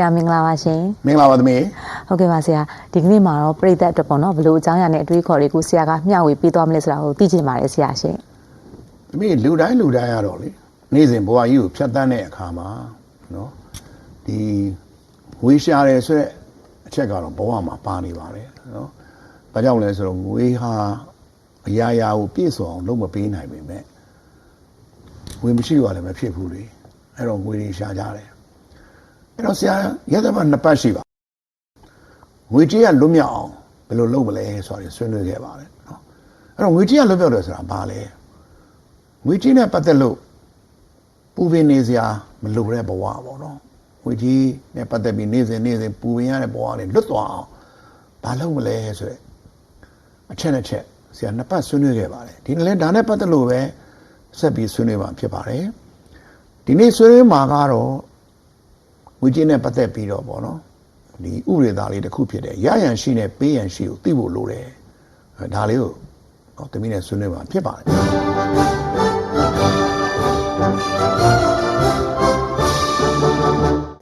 ရာမင်္ဂလာပါရှင်မင်္ဂလာပါသမီးဟုတ်ကဲ့ပါဆရာဒီကနေ့မှာတော့ပြည်သက်အတွက်ပေါ့နော်ဘယ်လိုအကြောင်းအရာနဲ့အတွေးခေါ်တွေကိုဆရာကမျှဝေပေးသွားမလဲဆိုတာကိုသိချင်ပါတယ်ဆရာရှင်သမီးလူတိုင်းလူတိုင်းကတော့လေနေ့စဉ်ဘဝကြီးကိုဖြတ်တန်းတဲ့အခါမှာနော်ဒီဝေးရှာတယ်ဆိုတဲ့အချက်ကတော့ဘဝမှာပါနေပါတယ်နော်။ဘာကြောင့်လဲဆိုတော့ငွေဟာအရာရာကိုပြည့်စုံအောင်လုပ်မပေးနိုင်ပေမဲ့ငွေမရှိတော့လည်းမဖြစ်ဘူးလေ။အဲ့တော့ငွေတွေရှာကြတယ်။ အဲ့တော့ဆရာရသမားနှစ်ပတ်ရှိပါငွေကြေးကလွတ်မြောက်အောင်ဘယ်လိုလုပ်မလဲဆိုတာဆွေးနွေးခဲ့ပါတယ်နော်။အဲ့တော့ငွေကြေးကလွတ်မြောက်တယ်ဆိုတာဘာလဲ။ငွေကြေးနဲ့ပတ်သက်လို့ပူပင်နေစရာမလိုတဲ့ဘဝပေါ့နော်။ငွေကြေးနဲ့ပတ်သက်ပြီးနေ့စဉ်နေ့စဉ်ပူပင်ရတဲ့ဘဝတွေလွတ်သွားအောင်ဘာလုပ်မလဲဆိုတဲ့အချက်နဲ့ချက်ဆရာနှစ်ပတ်ဆွေးနွေးခဲ့ပါတယ်။ဒီနေ့လည်းဒါနဲ့ပတ်သက်လို့ပဲဆက်ပြီးဆွေးနွေးမှာဖြစ်ပါတယ်။ဒီနေ့ဆွေးနွေးမှာကတော့ ငွေကြေးနဲ့ပတ်သက်ပြီးတော့ပေါ့နော်။ဒီဥပဒေသားလေးတစ်ခုဖြစ်တဲ့ရရန်ရှိနဲ့ပေးရန်ရှိကိုသိဖို့လိုတယ်။အဲဒါလေးကိုဟောတမီးနဲ့ဆွေးနွေးမှာဖြစ်ပါတယ်။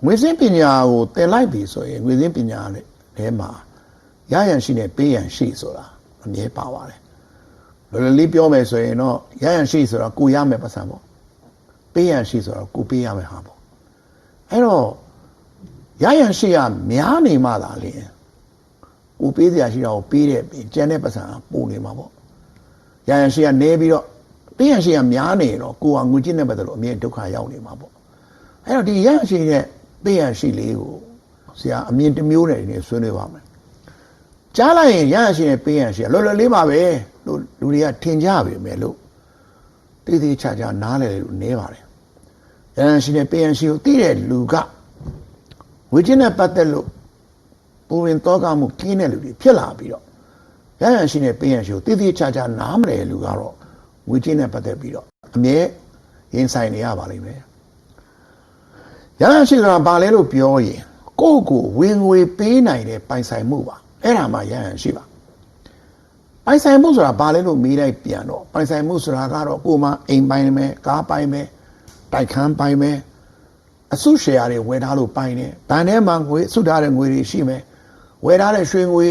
ငွေစင်းပညာကိုသင်လိုက်ပြီဆိုရင်ငွေစင်းပညာနဲ့ထဲမှာရရန်ရှိနဲ့ပေးရန်ရှိဆိုတာအမြဲပါပါတယ်လောလောလေးပြောမယ်ဆိုရင်တော့ရရန်ရှိဆိုတာကိုရမယ်ပတ်စံပေါ့ပေးရန်ရှိဆိုတာကိုပေးရမယ်ဟာပေါ့အဲ့တော့ ရရန်ရှိကများနေမှသာလေကိုပေးစရာရှိတာကိုပေးတဲ့ပြင်ကျန်တဲ့ပတ်စံကပိုနေမှာပေါ့ရရန်ရှိကနေပြီးတော့ပေးရန်ရှိကများနေတော့ကိုကငွေကျင့်တဲ့ပတ်သက်လို့အမြဲဒုက္ခရောက်နေမှာပေါ့အဲ့တော့ဒီရရရှိတဲ့ပေးရရှိလေးကိုဆရာအမြင်တစ်မျိုးနဲ့ဒီနေ့ဆွေးနွေးပါမယ်ကြားလိုက်ရင်ရရရှိတဲ့ပေးရရှိလောလောလေးပါပဲလို့လူတွေကထင်ကြပြီမယ်လို့တိတိကျကျနားလည်လို့နေပါတယ်ရရရှိတဲ့ပေးရရှိကိုသိတဲ့လူက ဝိကျင်းနဲ့ပတ်သက်လို့ပူရင်တောကမှုကင်းတဲ့လူတွေဖြစ်လာပြီးတော့ရရရှိတဲ့ပေးရရှိကိုတိတိကျကျနားမလည်လူကတော့ဝိကျင်းနဲ့ပတ်သက်ပြီးတော့အမြဲရင်ဆိုင်နေရပါလိမ့်မယ်ရဟန်းရှိဆိုတာဘာလဲလို့ပြောရင်ကိုယ့်ကိုဝင်ငွေပေးနိုင်တဲ့ပိုင်ဆိုင်မှုပါအဲ့ဒါမှရဟန်းရှိပါပိုင်ဆိုင်မှုဆိုတာဘာလဲလို့မေးလိုက်ပြန်တော့ပိုင်ဆိုင်မှုဆိုတာကတော့ကိုယ်မှအိမ်ပိုင်မယ်ကားပိုင်မယ်တိုက်ခန်းပိုင်မယ် အစုရှယ်ယာတွေဝယ်ထားလို့ပိုင်တယ်ဗန်ထဲမှာငွေစုထားတဲ့ငွေတွေရှိမယ်ဝယ်ထားတဲ့ရွှေငွေ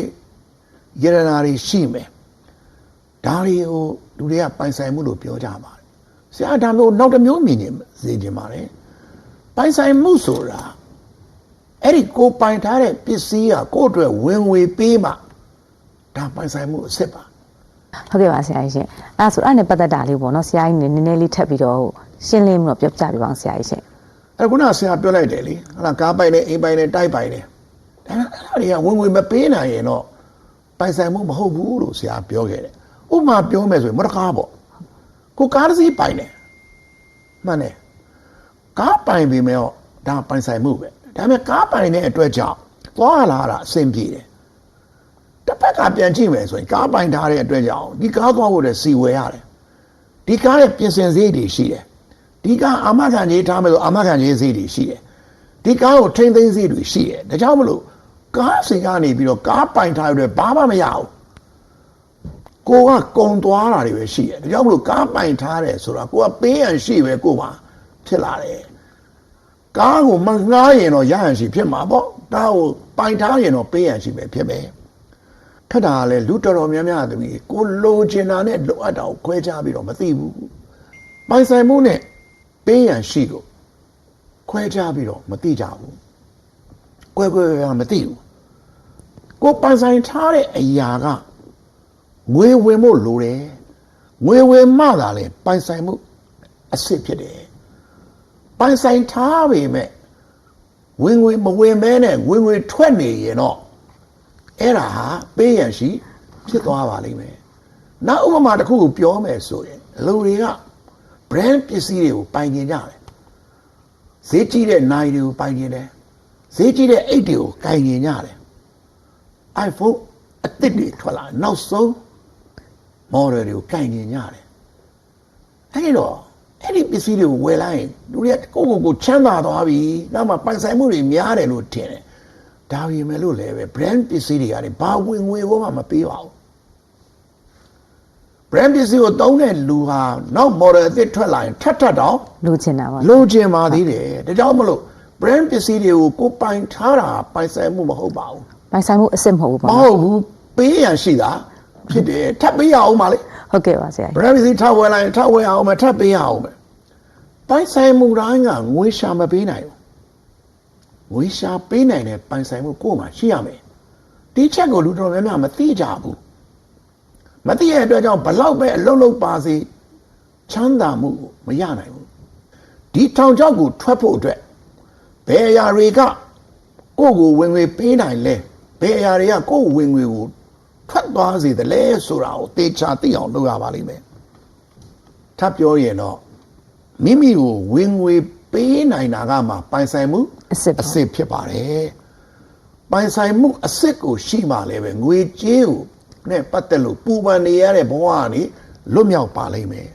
ရတနာတွေရှိမယ်ဒါတွေကိုလူတွေကပိုင်ဆိုင်မှုလို့ပြောကြပါတယ်ဆရာဒါမျိုးနောက်တစ်မျိုးမြင်နေစေချင်ပါတယ်ပိုင်ဆိုင်မှုဆိုတာအဲ့ဒီကိုပိုင်ထားတဲ့ပစ္စည်းကကိုယ့်အတွက်ဝင်ငွေပေးမှဒါပိုင်ဆိုင်မှုအစ်စ်ပါဟုတ်ကဲ့ပါဆရာကြီးရှင်အဲ့ဒါဆိုအဲ့ဒါနဲ့ပတ်သက်တာလေးပေါ့နော်ဆရာကြီးနည်းနည်းလေးထပ်ပြီးတော့ရှင်းလင်းပြီးတော့ပြောပြပြပါအောင်ဆရာကြီးရှင် အဲ့ဒါခုနကဆရာပြောလိုက်တယ်လေဟလာကားပိုင်နေအိမ်ပိုင်နေတိုက်ပိုင်နေဒါအဲ့ဒါတွေကဝင်ငွေမပေးနိုင်ရင်တော့ပိုင်ဆိုင်မှုမဟုတ်ဘူးလို့ဆရာပြောခဲ့တယ်ဥပမာပြောမယ်ဆိုရင်မတကားပေါ့ကိုကားတစ်စီးပိုင်တယ်မှန်တယ်ကားပိုင်ပြီမဲ့တော့ဒါပိုင်ဆိုင်မှုပဲဒါပေမဲ့ကားပိုင်တဲ့အတွက်ကြောင့်သွားလာတာအဆင်ပြေတယ်တစ်ဖက်ကပြန်ကြည့်မယ်ဆိုရင်ကားပိုင်ထားတဲ့အတွက်ကြောင့်ဒီကားသွားဖို့လည်းစီဝယ်ရတယ်ဒီကားရဲ့ပြင်ဆင်စရိတ်တွေရှိတယ် ဒီကားအာမခံကြီးထားမယ်ဆိုအာမခံကြီးစရိတ်တွေရှိတယ်ဒီကားကိုထိမ့်သိမ်းစရိတ်တွေရှိတယ်ဒါကြောင့်မလို့ကားစီကနေပြီးတော့ကားပိုင်ထားရတဲ့ဘာမှမရဘူးကိုကကုံသွားတာတွေပဲရှိတယ်ဒါကြောင့်မလို့ကားပိုင်ထားတယ်ဆိုတာကိုကပေးရန်ရှိပဲကိုပါဖြစ်လာတယ်ကားကိုမငှားရင်တော့ရဟန်ရှိဖြစ်မှာပေါ့ဒါကိုပိုင်ထားရင်တော့ပေးရန်ရှိပဲဖြစ်မယ်ထက်တာကလည်းလူတော်တော်များများသမီးကိုလိုချင်တာနဲ့လိုအပ်တာကိုခွဲခြားပြီးတော့မသိဘူးပိုင်ဆိုင်မှုနဲ့ ပေးရန်ရှိကိုခွဲခြားပြီးတော့မသိကြဘူးကွဲကွဲပြားမသိဘူးကိုပိုင်ဆိုင်ထားတဲ့အရာကငွေဝင်ဖို့လိုတယ်ငွေဝင်မှသာလေပိုင်ဆိုင်မှုအစ်စ်ဖြစ်တယ်ပိုင်ဆိုင်ထားပေမဲ့ဝင်ငွေမဝင်မဲနဲ့ဝင်ငွေထွက်နေရင်တော့အဲ့ဒါဟာပေးရန်ရှိဖြစ်သွားပါလိမ့်မယ်။နောက်ဥပမာတစ်ခုကိုပြောမယ်ဆိုရင်လူတွေက brand ပစ္စည်းတွေကိုပိုင်ကျင်ကြတယ်။ဈေးကြီးတဲ့နိုင်တွေကိုပိုင်ကျင်တယ်။ဈေးကြီးတဲ့အိတ်တွေကိုကိုင်ကျင်ကြတယ်။ iPhone အသစ်တွေထွက်လာနောက်ဆုံး model တွေကိုကိုင်ကျင်ကြတယ်။အဲ့ဒီတော့အဲ့ဒီပစ္စည်းတွေကိုဝယ်လိုက်ရင်လူတွေကကိုယ့်ကိုယ်ကိုချမ်းသာသွားပြီနောက်မှပိုင်ဆိုင်မှုတွေများတယ်လို့ထင်တယ်ဒါပေမဲ့လို့လည်းပဲ brand ပစ္စည်းတွေကနေဘာဝင်ငွေကိုမှမပေးပါဘူး brand ပစ္စည်းကိုတုံးတဲ့လူဟာနောက် model အသစ်ထွက်လာရင်ထပ်ထပ်တော့လိုချင်တာပါလိုချင်ပါသေးတယ်ဒါကြောင့်မလို့ brand ပစ္စည်းတွေကိုကိုပိုင်ထားတာပိုင်ဆိုင်မှုမဟုတ်ပါဘူးပိုင်ဆိုင်မှုအစ်စ်မဟုတ်ဘူးမပေါ့ဟုနော်တ်ဘူးပေးရန်ရှိတာဖြစ်တယ်ထပ်ပေးရအောင်ပါလေဟုတ်ကဲ့ပါဆရာကြီး brand ပစ္စည်းထပ်ဝယ်လိုက်ရင်ထပ်ဝယ်အောင်မယ်ထပ်ပေးရအောင်မယ်ပိုင်ဆိုင်မှုတိုင်းကငွေရှာမပေးနိုင်ဘူးငွေရှာပေးနိုင်တဲ့ပိုင်ဆိုင်မှုကိုယ်မှာရှိရမယ်ဒီချက်ကိုလူတော်များများမသိကြဘူး မသိရတဲ့အတွက်ကြောင့်ဘလောက်ပဲအလုံးလုံးပါစေချမ်းသာမှုကိုမရနိုင်ဘူးဒီထောင်ချောက်ကိုထွက်ဖို့အတွက်ဘယ်အရာတွေကကိုယ့်ကိုဝင်ငွေပေးနိုင်လဲဘယ်အရာတွေကကိုယ့်ဝင်ငွေကိုထွက်သွားစေတယ်လဲဆိုတာကိုသေချာသိအောင်လုပ်ရပါလိမ့်မယ်ထပ်ပြောရင်တော့မိမိကိုဝင်ငွေပေးနိုင်တာကမှပိုင်ဆိုင်မှုအစ်စ်ပါအစစ်ဖြစ်ပါတယ်ပိုင်ဆိုင်မှုအစစ်ကိုရှိမှလည်းပဲငွေကြေးကို နဲ့ပတ်သက်လို့ပူပန်နေရတဲ့ဘဝကနေလွတ်မြောက်ပါလိမ့်မယ်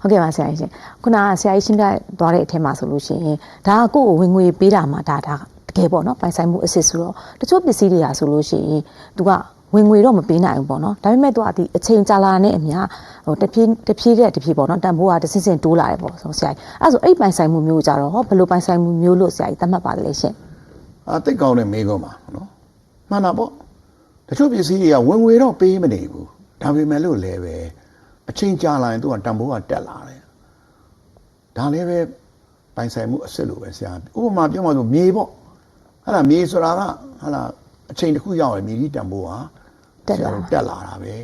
ဟုတ်ကဲ့ပါဆရာကြီးရှင်ခုနကဆရာကြီးရှင်းပြသွားတဲ့အထက်မှာဆိုလို့ရှိရင်ဒါကကိုယ့်ကိုဝင်ငွေပေးတာမှဒါဒါတကယ်ပေါ့နော်ပိုင်ဆိုင်မှုအစ်စ်ဆိုတော့တချို့ပစ္စည်းတွေကဆိုလို့ရှိရင် तू ကဝင်ငွေတော့မပေးနိုင်ဘူးပေါ့နော်ဒါပေမဲ့ तू ကဒီအချိန်ကြာလာတဲ့အမျှဟိုတဖြည်းတဖြည်းတဲ့တဖြည်းပေါ့နော်တန်ဖိုးကတစ်စင်းစင်းတိုးလာတယ်ပေါ့ဆိုဆရာကြီးအဲ့ဒါဆိုအဲ့ပိုင်ဆိုင်မှုမျိုးကြတော့ဟောဘယ်လိုပိုင်ဆိုင်မှုမျိုးလို့ဆရာကြီးသတ်မှတ်ပါလဲရှင်အာတိတ်ကောင်းတဲ့မိကုံးပါနော်မှန်တာပေါ့ တချို့ပစ္စည်းတွေကဝင်ငွေတော့ပေးမနေဘူးဒါပေမဲ့လို့လည်းပဲအချိန်ကြာလာရင်သူကတန်ဖိုးကတက်လာတယ်ဒါလည်းပဲပိုင်ဆိုင်မှုအစစ်လိုပဲဆရာဥပမာပြောမှဆိုမြေပေါ့ဟာလားမြေဆိုတာကဟာလားအချိန်တစ်ခုရောက်ရင်မြေကြီးတန်ဖိုးဟာတက်လာဆရာတို့တက်လာတာပဲ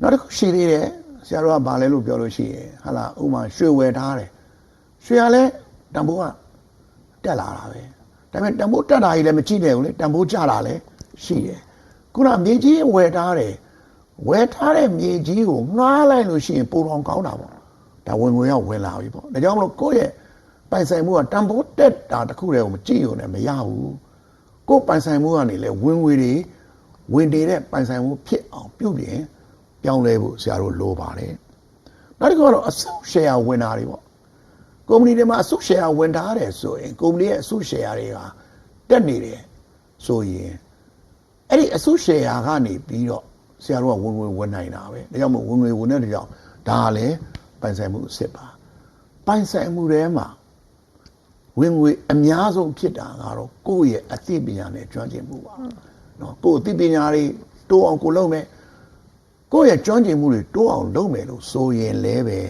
နောက်တစ်ခုရှိသေးတယ်ဆရာတို့ကဘာလဲလို့ပြောလို့ရှိရင်ဟာလားဥပမာရွှေဝယ်ထားတယ်ရွှေကလည်းတန်ဖိုးကတက်လာတာပဲဒါပေမဲ့တန်ဖိုးတက်တာကြီးလည်းမကြည့်တယ်ဘူးလေတန်ဖိုးကျတာလည်းရှိတယ် ခုနမြေကြီးဝယ်ထားတယ်ဝယ်ထားတဲ့မြေကြီးကိုငှားလိုက်လို့ရှိရင်ပိုတော်ကောင်းတာပေါ့ဒါဝင်ငွေရောက်ဝင်လာပြီပေါ့ဒါကြောင့်မလို့ကိုယ့်ရဲ့ပိုင်ဆိုင်မှုကတန်ဖိုးတက်တာတစ်ခုတည်းကိုမကြည့်ရုံနဲ့မရဘူးကိုယ်ပိုင်ဆိုင်မှုကနေလဲဝင်ငွေတွေဝင်နေတဲ့ပိုင်ဆိုင်မှုဖြစ်အောင်ပြုပြင်ပြောင်းလဲဖို့ဆရာတို့လိုပါတယ်။နောက်တစ်ခုကတော့အစုရှယ်ယာဝင်တာတွေပေါ့။ကုမ္ပဏီတွေမှာအစုရှယ်ယာဝင်ထားတယ်ဆိုရင်ကုမ္ပဏီရဲ့အစုရှယ်ယာတွေကတက်နေတယ်ဆိုရင် အဲ့ဒီအစုရှယ်ယာကနေပြီးတော့ဆရာတို့ကဝင်ငွေဝင်နိုင်တာပဲ။ဒါကြောင့်မို့ဝင်ငွေဝင်တဲ့ကြောင့်ဒါကလည်းပိုင်ဆိုင်မှုအစ်စ်ပါ။ပိုင်ဆိုင်မှုထဲမှာဝင်ငွေအများဆုံးဖြစ်တာကတော့ကိုယ့်ရဲ့အသိပညာနဲ့ကျွမ်းကျင်မှုပါနော်ကိုယ့်အသိပညာတွေတိုးအောင်ကိုလုပ်မယ်ကိုယ့်ရဲ့ကျွမ်းကျင်မှုတွေတိုးအောင်လုပ်မယ်လို့ဆိုရင်လည်းပဲ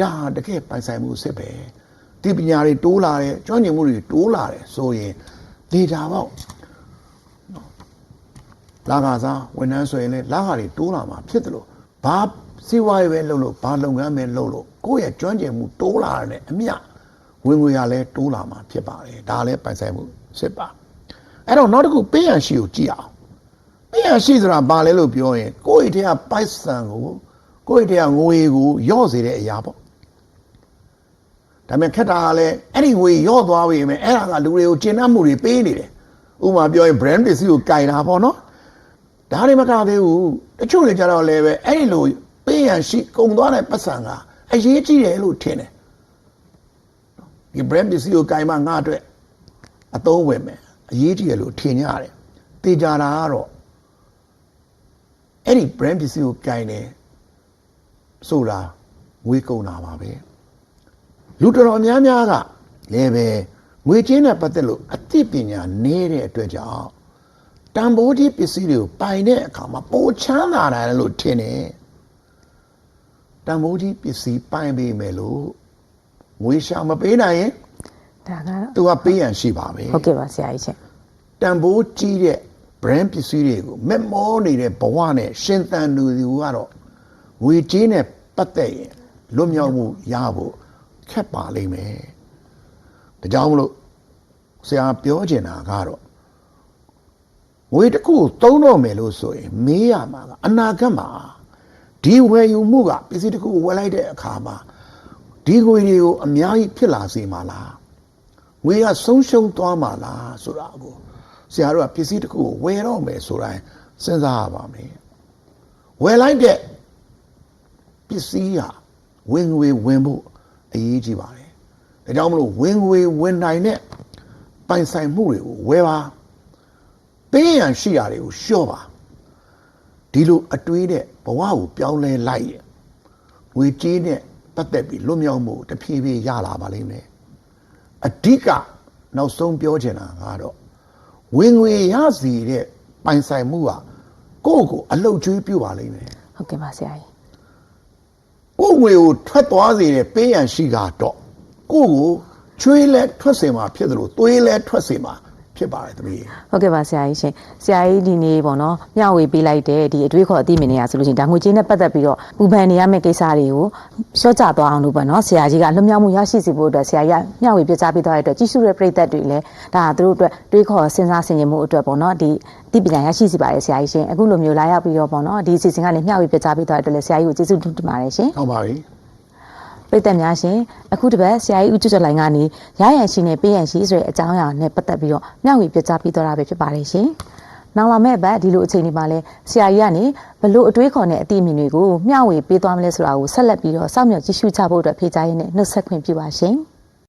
ဒါတကယ်ပိုင်ဆိုင်မှုစစ်ပဲအသိပညာတွေတိုးလာတယ်ကျွမ်းကျင်မှုတွေတိုးလာတယ်ဆိုရင်ဒေတာပေါ့နော် လာကစားဝန်ထမ်းဆိုရင်လည်းလာခါတွေတိုးလာမှာဖြစ်တယ်လို့ဘာစီးပွားရေးပဲလုပ်လို့ဘာလုပ်ငန်းပဲလုပ်လို့ကိုယ့်ရဲ့ကျွမ်းကျင်မှုတိုးလာတဲ့အမျှဝင်ငွေရလဲတိုးလာမှာဖြစ်ပါတယ်ဒါလည်းပိုင်ဆိုင်မှုစစ်ပါအဲ့တော့နောက်တစ်ခုပေးရန်ရှိကိုကြည့်အောင်ပေးရန်ရှိဆိုတာဘာလဲလို့ပြောရင်ကိုယ့်ရဲ့ထဲကပိုက်ဆံကိုကိုယ့်ရဲ့ထဲကငွေကိုရော့စေတဲ့အရာပေါ့ဒါပေမဲ့ခက်တာကလည်းအဲ့ဒီငွေရော့သွားပြီမယ်အဲ့ဒါကလူတွေကိုကျဉ်းနှံ့မှုတွေပေးနေတယ်ဥပမာပြောရင် brand ပစ္စည်းကိုကင်တာပေါ့နော် ဒါတွေမကသေးဘူးတချို့တွေကြတော့လည်းပဲအဲ့ဒီလိုပေးရန်ရှိကုန်သွားတဲ့ပတ်စံကအရေးကြီးတယ်လို့ထင်တယ်ဒီ brand ပစ္စည်းကိုကင်မငါအတွက်အသုံးဝင်မယ်အရေးကြီးတယ်လို့ထင်ကြတယ်တေချာတာကတော့အဲ့ဒီ brand ပစ္စည်းကိုကင်တယ်ဆိုတာငွေကုန်တာပါပဲလူတော်တော်များများကလည်းပဲငွေချင်းနဲ့ပတ်သက်လို့အသိပညာနည်းတဲ့အတွက်ကြောင့် တန်ဖိုးကြီးပစ္စည်းတွေကိုပိုင်တဲ့အခါမှာပိုချမ်းသာတယ်လို့ထင်တယ်တန်ဖိုးကြီးပစ္စည်းပိုင်ပေးမယ်လို့ငွေရှာမပေးနိုင်ရင်ဒါကတော့သူကပေးရန်ရှိပါပဲဟုတ်ကဲ့ပါဆရာကြီးရှင်တန်ဖိုးကြီးတဲ့ brand ပစ္စည်းတွေကိုမက်မောနေတဲ့ဘဝနဲ့ရှင်သန်သူတွေကတော့ငွေကြေးနဲ့ပတ်သက်ရင်လွတ်မြောက်မှုရဖို့ခက်ပါလိမ့်မယ်ဒါကြောင့်မလို့ဆရာပြောချင်တာကတော့ ငွေတစ်ခုကိုသုံးတော့မယ်လို့ဆိုရင်မေးရမှာကအနာဂတ်မှာဒီဝယ်ယူမှုကပစ္စည်းတစ်ခုကိုဝယ်လိုက်တဲ့အခါမှာဒီငွေတွေကိုအများကြီးဖြစ်လာစေမှာလားငွေကဆုံးရှုံးသွားမှာလားဆိုတာကိုဆရာတို့ကပစ္စည်းတစ်ခုကိုဝယ်တော့မယ်ဆိုတိုင်းစဉ်းစားရပါမယ်ဝယ်လိုက်တဲ့ပစ္စည်းဟာဝင်ငွေဝင်ဖို့အရေးကြီးပါတယ်ဒါကြောင့်မလို့ဝင်ငွေဝင်နိုင်တဲ့ပိုင်ဆိုင်မှုတွေကိုဝယ်ပါ ပေးရန်ရှိတာတွေကိုလျှော့ပါဒီလိုအတွေးတဲ့ဘဝကိုပြောင်းလဲလိုက်ရင်ငွေကြေးနဲ့ပတ်သက်ပြီးလွတ်မြောက်မှုတဖြည်းဖြည်းရလာပါလိမ့်မယ်အဓိကနောက်ဆုံးပြောချင်တာကတော့ဝင်ငွေရစီတဲ့ပိုင်ဆိုင်မှုကကိုယ့်ကိုယ်အလုတ်ကျွေးပြုတ်ပါလိမ့်မယ်ဟုတ်ကဲ့ပါဆရာကြီးကိုယ့်ငွေကိုထွက်သွားစေတဲ့ပေးရန်ရှိကတော့ကိုယ့်ကိုချွေးလဲထွက်စေမှာဖြစ်တယ်လို့သွေးလဲထွက်စေမှာ ဖြစ်ပါတယ်သမီးဟုတ်ကဲ့ပါဆရာကြီးရှင်ဆရာကြီးဒီနေ့ပေါ့နော်မျှဝေပေးလိုက်တဲ့ဒီအတွေးခေါ်အသိမြင်နေရဆိုလို့ရှိရင်ဒါငွေကြေးနဲ့ပတ်သက်ပြီးတော့ပူပန်နေရမယ့်ကိစ္စတွေကိုရှော့ချသွားအောင်လို့ပေါ့နော်ဆရာကြီးကလွတ်မြောက်မှုရရှိစေဖို့အတွက်ဆရာကြီးကမျှဝေပြသပေးသွားတဲ့အတွက်ကြီးစုတဲ့ပြည်သက်တွေလည်းဒါကသူတို့အတွက်တွေးခေါ်စဉ်းစားဆင်ခြင်မှုအတွက်ပေါ့နော်ဒီအသိပညာရရှိစေပါတယ်ဆရာကြီးရှင်အခုလိုမျိုးလာရောက်ပြီးတော့ပေါ့နော်ဒီအစီအစဉ်ကနေမျှဝေပြသပေးသွားတဲ့အတွက်လည်းဆရာကြီးကိုကျေးဇူးတင်ပါတယ်ရှင်ဟုတ်ပါပြီ ပြည်သက်များရှင်အခုတစ်ပတ်ဆရာကြီးဦးကျွတ်ကျွတ်လိုင်ကနေရရန်ရှိနဲ့ပေးရန်ရှိဆိုတဲ့အကြောင်းအရာနဲ့ပတ်သက်ပြီးတော့မျှဝေပြသပေးသွားတာပဲဖြစ်ပါတယ်ရှင်။နောက်လာမယ့်ဘက်ဒီလိုအချိန်ဒီမှာလဲဆရာကြီးကနေဘလို့အတွေးခေါ်တဲ့အတိအမြင်တွေကိုမျှဝေပေးသွားမလဲဆိုတာကိုဆက်လက်ပြီးတော့စောင့်မျှော်ကြည့်ရှုကြဖို့အတွက်ဖေးကြရင်းနဲ့နှုတ်ဆက်ခွင့်ပြုပါရှင်။